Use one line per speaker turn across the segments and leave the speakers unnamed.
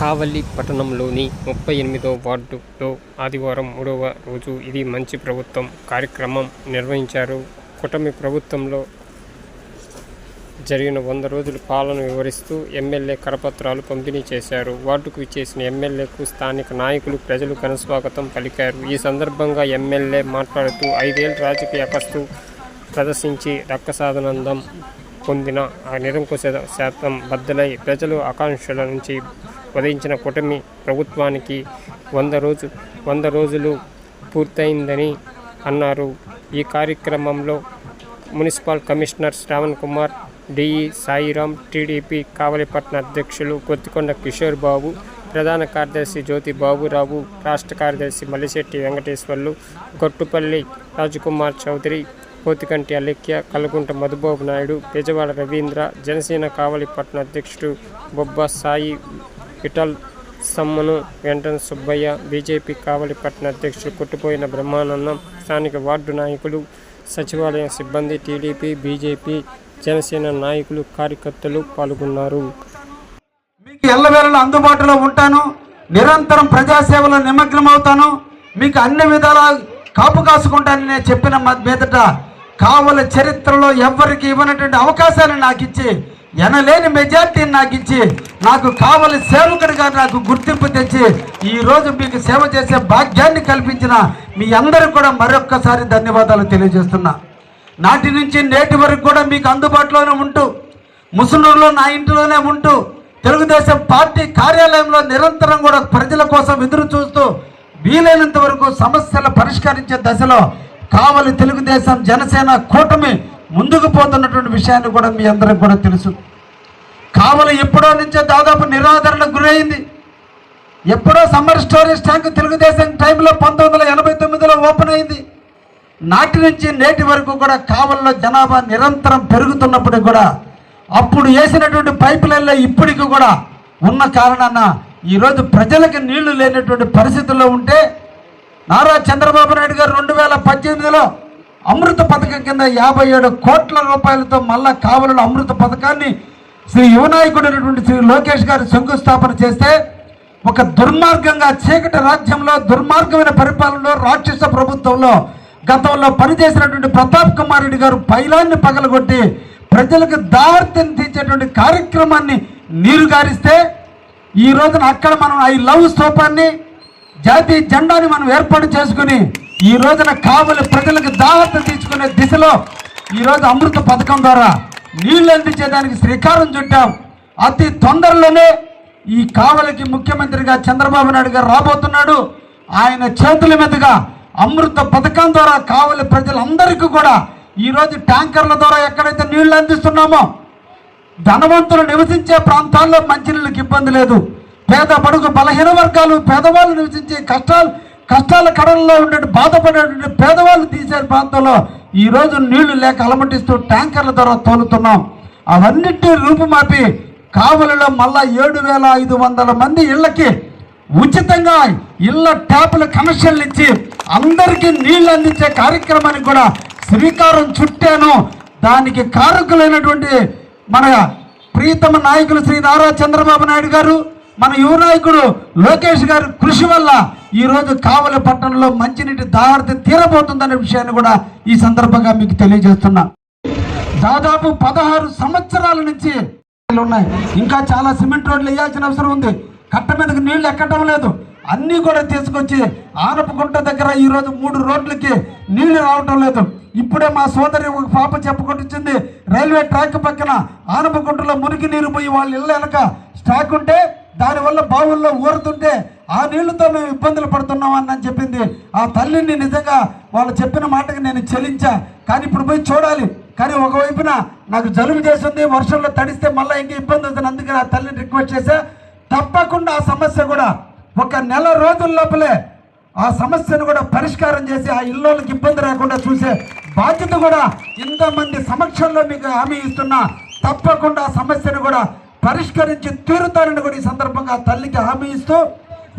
కావలి పట్టణంలోని ముప్పై ఎనిమిదో వార్డులో ఆదివారం మూడవ రోజు ఇది మంచి ప్రభుత్వం కార్యక్రమం నిర్వహించారు. కూటమి ప్రభుత్వంలో జరిగిన వంద రోజుల పాలన వివరిస్తూ ఎమ్మెల్యే కరపత్రాలు పంపిణీ చేశారు. వార్డుకు విచ్చేసిన ఎమ్మెల్యేకు స్థానిక నాయకులు ప్రజలు ఘనస్వాగతం పలికారు. ఈ సందర్భంగా ఎమ్మెల్యే మాట్లాడుతూ ఐదేళ్ళు రాజకీయ కస్తు ప్రదర్శించి రక్తసాధనందం పొందిన ఆ నిరంకుశ శాతం బద్దలై ప్రజలు ఆకాంక్షల నుంచి వధించిన కూటమి ప్రభుత్వానికి వంద రోజు వంద రోజులు పూర్తయిందని అన్నారు. ఈ కార్యక్రమంలో municipal commissioner Shravan Kumar DE Sairam TDP కావలిపట్న అధ్యక్షులు కొత్తికొండ కిషోర్ బాబు ప్రధాన కార్యదర్శి జ్యోతి బాబురావు రాష్ట్ర కార్యదర్శి మల్లిశెట్టి వెంకటేశ్వర్లు గొట్టుపల్లి రాజకుమార్ చౌదరి పోతికంటి అలెక్య కలగుంట మధుబాబు నాయుడు పెజవాడ రవీంద్ర జనసేన కావలిపట్న అధ్యక్షుడు బొబ్బ సాయి విఠల్ సమ్మను వెంటన సుబ్బయ్య బీజేపీ కావలిపట్న అధ్యక్షుడు కొట్టుపోయిన బ్రహ్మానందం స్థానిక వార్డు నాయకులు సచివాలయ సిబ్బంది టీడీపీ బీజేపీ జనసేన నాయకులు కార్యకర్తలు పాల్గొన్నారు.
మీకు ఎల్లవేళలో అందుబాటులో ఉంటాను. నిరంతరం ప్రజాసేవలో నిమగ్నం అవుతాను మీకు అన్ని విధాలా కాపు కాసుకుంటానని నేను చెప్పిన మీదట కావల చరిత్రలో ఎవరికి ఇవ్వనటువంటి అవకాశాన్ని నాకు ఇచ్చి ఎనలేని మెజార్టీని నాకు ఇచ్చి నాకు కావలి సేవకుడిగా నాకు గుర్తింపు తెచ్చి ఈ రోజు మీకు సేవ చేసే భాగ్యాన్ని కల్పించిన మీ అందరికి కూడా మరొక్కసారి ధన్యవాదాలు తెలియజేస్తున్నా. నాటి నుంచి నేటి వరకు కూడా మీకు అందుబాటులోనే ఉంటూ ముసునూరులో నా ఇంటిలోనే ఉంటూ తెలుగుదేశం పార్టీ కార్యాలయంలో నిరంతరం కూడా ప్రజల కోసం ఎదురు చూస్తూ వీలైనంత వరకు సమస్యలు పరిష్కరించే దశలో కావలి తెలుగుదేశం జనసేన కూటమి ముందుకు పోతున్నటువంటి విషయాన్ని కూడా మీ అందరికి కూడా తెలుసు. కావలి ఎప్పుడో నుంచే దాదాపు నిరాదరణకు గురైంది. ఎప్పుడో సమ్మర్ స్టోరేజ్ ట్యాంక్ తెలుగుదేశం టైంలో పంతొమ్మిది వందల ఎనభై తొమ్మిదిలో ఓపెన్ అయింది. నాటి నుంచి నేటి వరకు కూడా కావల్లో జనాభా నిరంతరం పెరుగుతున్నప్పుడు కూడా అప్పుడు వేసినటువంటి పైప్ లైన్లో ఇప్పటికి కూడా ఉన్న కారణాన ఈరోజు ప్రజలకు నీళ్ళు లేనటువంటి పరిస్థితుల్లో ఉంటే నారా చంద్రబాబు నాయుడు గారు రెండు వేల పద్దెనిమిదిలో అమృత పథకం కింద యాభై ఏడు కోట్ల రూపాయలతో మళ్ళా కావలలో అమృత పథకాన్ని శ్రీ యువనాయకుడైనటువంటి శ్రీ లోకేష్ గారు శంకుస్థాపన చేస్తే ఒక దుర్మార్గంగా చీకటి రాజ్యంలో దుర్మార్గమైన పరిపాలనలో రాక్షస ప్రభుత్వంలో గతంలో పనిచేసినటువంటి ప్రతాప్ కుమార్ రెడ్డి గారు పైలాన్ని పగలగొట్టి ప్రజలకు దారిని తీర్చేటువంటి కార్యక్రమాన్ని నీరు గారిస్తే ఈ రోజున అక్కడ మనం ఐ లవ్ స్తూపాన్ని జాతీయ జెండాని మనం ఏర్పాటు చేసుకుని ఈ రోజున కావలి ప్రజలకు దాహత తీసుకునే దిశలో ఈ రోజు అమృత పథకం ద్వారా నీళ్ళు అందించేదానికి శ్రీకారం చుట్టాం. అతి తొందరలోనే ఈ కావలికి ముఖ్యమంత్రిగా చంద్రబాబు నాయుడు గారు రాబోతున్నాడు. ఆయన చేతుల మీదుగా అమృత పథకం ద్వారా కావలి ప్రజలందరికీ కూడా ఈ రోజు ట్యాంకర్ల ద్వారా ఎక్కడైతే నీళ్ళు అందిస్తున్నామో ధనవంతులు నివసించే ప్రాంతాల్లో మంచినీళ్ళకి ఇబ్బంది లేదు. పేద బడుగు బలహీన వర్గాలు పేదవాళ్ళు నివసించే కష్టాలు కష్టాల కడల్లో ఉండే బాధపడేటువంటి పేదవాళ్ళు తీసే ప్రాంతంలో ఈ రోజు నీళ్ళు లేక అలమటిస్తూ ట్యాంకర్ల ద్వారా తోలుతున్నాం. అవన్నిటిని రూపుమాపి కావలిలో మళ్ళా ఏడు వేల ఐదు వందల మంది ఇళ్ళకి ఉచితంగా ఇళ్ళ ట్యాపుల కనెక్షన్లు ఇచ్చి అందరికీ నీళ్ళు అందించే కార్యక్రమానికి కూడా శ్రీకారం చుట్టాను. దానికి కారకులైనటువంటి మన ప్రీతమ నాయకులు శ్రీ నారా చంద్రబాబు నాయుడు గారు మన యువ నాయకుడు లోకేష్ గారి కృషి వల్ల ఈరోజు కావలి పట్టణంలో మంచినీటి దారిత తీరబోతుందనే విషయాన్ని కూడా ఈ సందర్భంగా మీకు తెలియజేస్తున్నా. దాదాపు పదహారు సంవత్సరాల నుంచి ఉన్నాయి. ఇంకా చాలా సిమెంట్ రోడ్లు వేయాల్సిన అవసరం ఉంది. కట్ట మీదకి నీళ్ళు ఎక్కడం లేదు. అన్నీ కూడా తీసుకొచ్చి ఆనపగుంట దగ్గర ఈరోజు మూడు రోడ్లకి నీళ్ళు రావటం లేదు. ఇప్పుడే మా సోదరి ఒక పాప చెప్పుకొట్టించింది రైల్వే ట్రాక్ పక్కన ఆనపగుంటలో మురికి నీరు పోయి వాళ్ళ ఇళ్ళ వెనక స్టాక్ ఉంటే దానివల్ల బావుల్లో ఊరుతుంటే ఆ నీళ్ళతో మేము ఇబ్బందులు పడుతున్నాం అని చెప్పింది. ఆ తల్లిని నిజంగా వాళ్ళు చెప్పిన మాటకి నేను చెల్లించా. కానీ ఇప్పుడు పోయి చూడాలి. కానీ ఒకవైపున నాకు జలుబు చేస్తుంది వర్షంలో తడిస్తే మళ్ళీ ఇంకా ఇబ్బంది అవుతుంది అందుకని ఆ తల్లిని రిక్వెస్ట్ చేసా తప్పకుండా ఆ సమస్య కూడా ఒక నెల రోజుల లోపలే ఆ సమస్యను కూడా పరిష్కారం చేసి ఆ ఇళ్ళకి ఇబ్బంది రాకుండా చూసే బాధ్యత కూడా ఇంతమంది సమక్షంలో మీకు హామీ ఇస్తున్నా. తప్పకుండా ఆ సమస్యను కూడా పరిష్కరించి తీరుతానని కూడా ఈ సందర్భంగా తల్లికి హామీ ఇస్తూ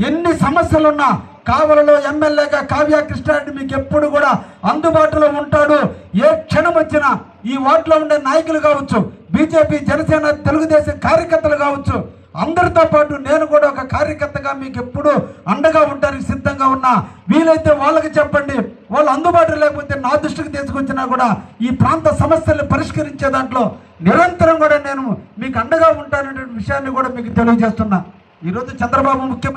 ఎన్ని సమస్యలున్నా కావలలో ఎమ్మెల్యేగా కావ్య కృష్ణారెడ్డి మీకు ఎప్పుడు కూడా అందుబాటులో ఉంటాడు. ఏ క్షణం వచ్చినా ఈ ఓట్లో ఉండే నాయకులు కావచ్చు బీజేపీ జనసేన తెలుగుదేశం కార్యకర్తలు కావచ్చు అందరితో పాటు నేను కూడా ఒక కార్యకర్తగా మీకు ఎప్పుడూ అండగా ఉండడానికి సిద్ధంగా ఉన్నా. వీలైతే వాళ్ళకి చెప్పండి. వాళ్ళు అందుబాటులో లేకపోతే నా దృష్టికి తీసుకొచ్చినా కూడా ఈ ప్రాంత సమస్యల్ని పరిష్కరించే దాంట్లో నిరంతరం కూడా నేను మీకు అండగా ఉంటాననే విషయాన్ని కూడా మీకు తెలియజేస్తున్నా. ఈరోజు చంద్రబాబు ముఖ్యమంత్రి